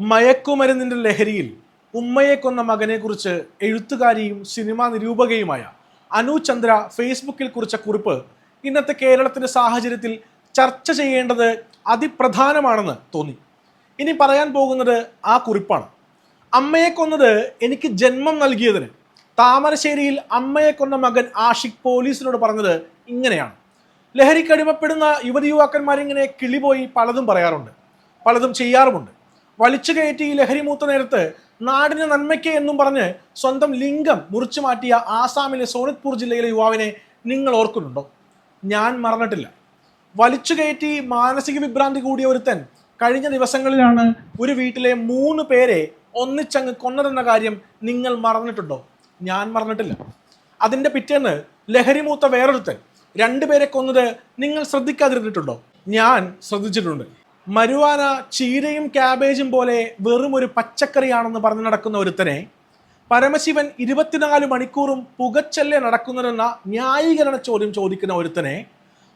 മയക്കുമരുന്നിന്റെ ലഹരിയിൽ ഉമ്മയെ കൊന്ന മകനെക്കുറിച്ച് എഴുത്തുകാരിയും സിനിമാ നിരൂപകയുമായ അനു ചന്ദ്ര ഫേസ്ബുക്കിൽ കുറിച്ച കുറിപ്പ് ഇന്നത്തെ കേരളത്തിന്റെ സാഹചര്യത്തിൽ ചർച്ച ചെയ്യേണ്ടത് അതിപ്രധാനമാണെന്ന് തോന്നി. ഇനി പറയാൻ പോകുന്നത് ആ കുറിപ്പാണ്. അമ്മയെ കൊന്നത് എനിക്ക് ജന്മം നൽകിയതിന് താമരശ്ശേരിയിൽ അമ്മയെ കൊന്ന മകൻ ആഷിഖ് പോലീസിനോട് പറഞ്ഞത് ഇങ്ങനെയാണ്. ലഹരിക്കടിമപ്പെടുന്ന യുവതി യുവാക്കന്മാരിങ്ങനെ കിളിപോയി പലതും പറയാറുണ്ട്. പലതും ചെയ്യാറുമുണ്ട്. വലിച്ചു കയറ്റി ലഹരി മൂത്ത നേരത്ത് നാടിന് നന്മയ്ക്ക് എന്നും പറഞ്ഞ് സ്വന്തം ലിംഗം മുറിച്ചു മാറ്റിയ ആസാമിലെ സോണിത്പൂർ ജില്ലയിലെ യുവാവിനെ നിങ്ങൾ ഓർക്കുന്നുണ്ടോ? ഞാൻ മറന്നിട്ടില്ല. വലിച്ചു കയറ്റി മാനസിക വിഭ്രാന്തി കൂടിയ ഒരുത്തൻ കഴിഞ്ഞ ദിവസങ്ങളിലാണ് ഒരു വീട്ടിലെ മൂന്ന് പേരെ ഒന്നിച്ചങ്ങ് കൊന്നതെന്ന കാര്യം നിങ്ങൾ മറന്നിട്ടുണ്ടോ? ഞാൻ മറന്നിട്ടില്ല. അതിന്റെ പിറ്റേന്ന് ലഹരി മൂത്ത വേറൊരുത്തൻ. രണ്ടുപേരെ കൊന്നത് നിങ്ങൾ ശ്രദ്ധിക്കാതിരുന്നിട്ടുണ്ടോ? ഞാൻ ശ്രദ്ധിച്ചിട്ടുണ്ട്. മരുവാന ചീരയും ക്യാബേജും പോലെ വെറും ഒരു പച്ചക്കറിയാണെന്ന് പറഞ്ഞു നടക്കുന്ന ഒരുത്തനെ പരമശിവൻ ഇരുപത്തിനാല് മണിക്കൂറും പുകച്ചല്ലേ നടക്കുന്നതെന്ന ന്യായീകരണ ചോദ്യം ചോദിക്കുന്ന ഒരുത്തനെ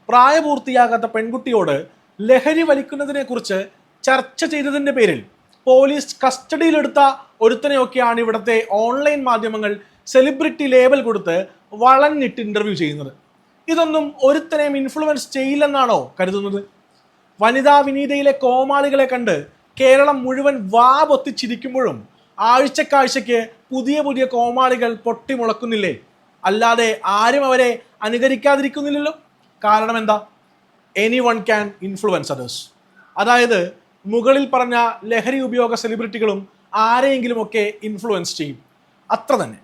പ്രായപൂർത്തിയാകാത്ത പെൺകുട്ടിയോട് ലഹരി വലിക്കുന്നതിനെ കുറിച്ച് ചർച്ച ചെയ്തതിന്റെ പേരിൽ പോലീസ് കസ്റ്റഡിയിലെടുത്ത ഒരുത്തനെയൊക്കെയാണ് ഇവിടുത്തെ ഓൺലൈൻ മാധ്യമങ്ങൾ സെലിബ്രിറ്റി ലേബൽ കൊടുത്ത് വളഞ്ഞിട്ട് ഇന്റർവ്യൂ ചെയ്യുന്നത്. ഇതൊന്നും ഒരുത്തനെയും ഇൻഫ്ലുവൻസ് ചെയ്യില്ലെന്നാണോ കരുതുന്നത്? വനിതാ വിനീതയിലെ കോമാളികളെ കണ്ട് കേരളം മുഴുവൻ വാ പൊത്തിച്ചിരിക്കുമ്പോഴും ആഴ്ചക്കാഴ്ചയ്ക്ക് പുതിയ പുതിയ കോമാളികൾ പൊട്ടിമുളക്കുന്നില്ലേ? അല്ലാതെ ആരും അവരെ അനുകരിക്കാതിരിക്കുന്നില്ലല്ലോ. കാരണം എന്താ? Any one can influence others അതായത് മുകളിൽ പറഞ്ഞ ലഹരി ഉപയോഗ സെലിബ്രിറ്റികളും ആരെയെങ്കിലുമൊക്കെ ഇൻഫ്ലുവൻസ് ചെയ്യും. അത്ര തന്നെ.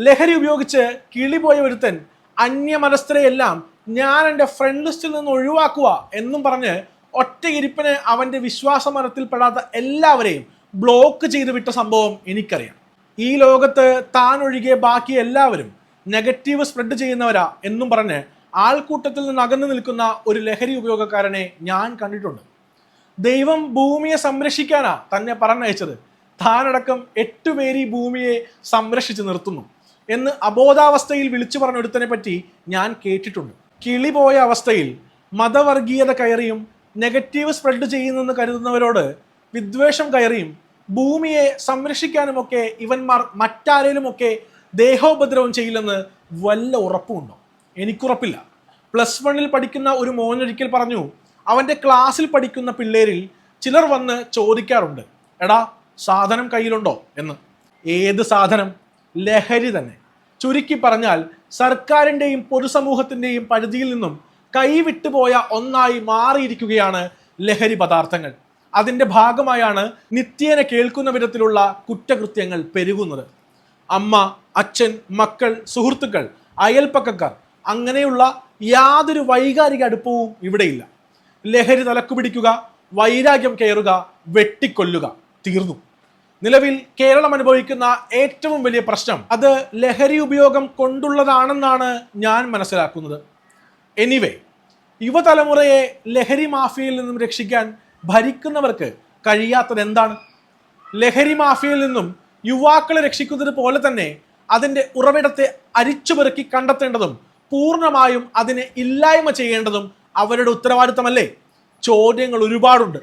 ലഹരി ഉപയോഗിച്ച് കിളിപോയ ഒരുത്തൻ അന്യമനസ്ഥരെയെല്ലാം ഞാൻ എന്റെ ഫ്രണ്ട് ലിസ്റ്റിൽ നിന്ന് ഒഴിവാക്കുക എന്നും പറഞ്ഞ് ഒറ്റ അവന്റെ വിശ്വാസ മരത്തിൽപ്പെടാത്ത എല്ലാവരെയും ബ്ലോക്ക് ചെയ്ത് വിട്ട സംഭവം എനിക്കറിയാം. ഈ ലോകത്ത് താൻ ഒഴികെ ബാക്കി എല്ലാവരും നെഗറ്റീവ് സ്പ്രെഡ് ചെയ്യുന്നവരാ എന്നും പറഞ്ഞ് ആൾക്കൂട്ടത്തിൽ നിന്ന് അകന്നു നിൽക്കുന്ന ഒരു ലഹരി ഉപയോഗക്കാരനെ ഞാൻ കണ്ടിട്ടുണ്ട്. ദൈവം ഭൂമിയെ സംരക്ഷിക്കാനാ തന്നെ പറഞ്ഞയച്ചത്. താനടക്കം എട്ടുപേരി ഭൂമിയെ സംരക്ഷിച്ച് നിർത്തുന്നു എന്ന് അബോധാവസ്ഥയിൽ വിളിച്ചു പറഞ്ഞൊരുത്തനെ പറ്റി ഞാൻ കേട്ടിട്ടുണ്ട്. കിളി പോയ അവസ്ഥയിൽ മതവർഗീയത കയറിയും നെഗറ്റീവ് സ്പ്രെഡ് ചെയ്യുന്നെന്ന് കരുതുന്നവരോട് വിദ്വേഷം കയറിയും ഭൂമിയെ സംരക്ഷിക്കാനുമൊക്കെ ഇവന്മാർ മറ്റാരേലുമൊക്കെ ദേഹോപദ്രവം ചെയ്യില്ലെന്ന് വല്ല ഉറപ്പുമുണ്ടോ? എനിക്കുറപ്പില്ല. പ്ലസ് വണ്ണിൽ പഠിക്കുന്ന ഒരു മോനൊരിക്കൽ പറഞ്ഞു അവന്റെ ക്ലാസ്സിൽ പഠിക്കുന്ന പിള്ളേരിൽ ചിലർ വന്ന് ചോദിക്കാറുണ്ട് എടാ സാധനം കയ്യിലുണ്ടോ? എന്ന്. ഏത് സാധനം? ലഹരി തന്നെ. ചുരുക്കി പറഞ്ഞാൽ സർക്കാരിന്റെയും പൊതുസമൂഹത്തിന്റെയും പരിധിയിൽ നിന്നും കൈവിട്ടുപോയ ഒന്നായി മാറിയിരിക്കുകയാണ് ലഹരി പദാർത്ഥങ്ങൾ. അതിന്റെ ഭാഗമായാണ് നിത്യേന കേൾക്കുന്ന വിധത്തിലുള്ള കുറ്റകൃത്യങ്ങൾ പെരുകുന്നത്. അമ്മ അച്ഛൻ മക്കൾ സുഹൃത്തുക്കൾ അയൽപ്പക്കക്കാർ അങ്ങനെയുള്ള യാതൊരു വൈകാരിക അടുപ്പവും ഇവിടെയില്ല. ലഹരി തലക്കുപിടിക്കുക വൈരാഗ്യം കയറുക വെട്ടിക്കൊല്ലുക തീർന്നു. നിലവിൽ കേരളം അനുഭവിക്കുന്ന ഏറ്റവും വലിയ പ്രശ്നം അത് ലഹരി ഉപയോഗം കൊണ്ടുള്ളതാണെന്നാണ് ഞാൻ മനസ്സിലാക്കുന്നത്. എനിവേ യുവതലമുറയെ ലഹരി മാഫിയയിൽ നിന്നും രക്ഷിക്കാൻ ഭരിക്കുന്നവർക്ക് കഴിയാത്തത് എന്താണ്? ലഹരി മാഫിയയിൽ നിന്നും യുവാക്കളെ രക്ഷിക്കുന്നത് പോലെ തന്നെ അതിന്റെ ഉറവിടത്തെ അരിച്ചുപെറുക്കി കണ്ടെത്തേണ്ടതും പൂർണമായും അതിനെ ഇല്ലായ്മ ചെയ്യേണ്ടതും അവരുടെ ഉത്തരവാദിത്തമല്ലേ? ചോദ്യങ്ങൾ ഒരുപാടുണ്ട്.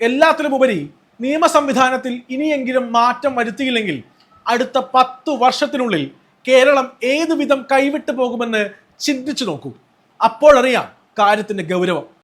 എല്ലാത്തിലുമുപരി നിയമ സംവിധാനത്തിൽ ഇനിയെങ്കിലും മാറ്റം വരുത്തിയില്ലെങ്കിൽ അടുത്ത പത്തു വർഷത്തിനുള്ളിൽ കേരളം ഏതുവിധം കൈവിട്ടു പോകുമെന്ന് ചിന്തിച്ചു നോക്കൂ. അപ്പോഴറിയാം കാര്യത്തിന്റെ ഗൗരവം.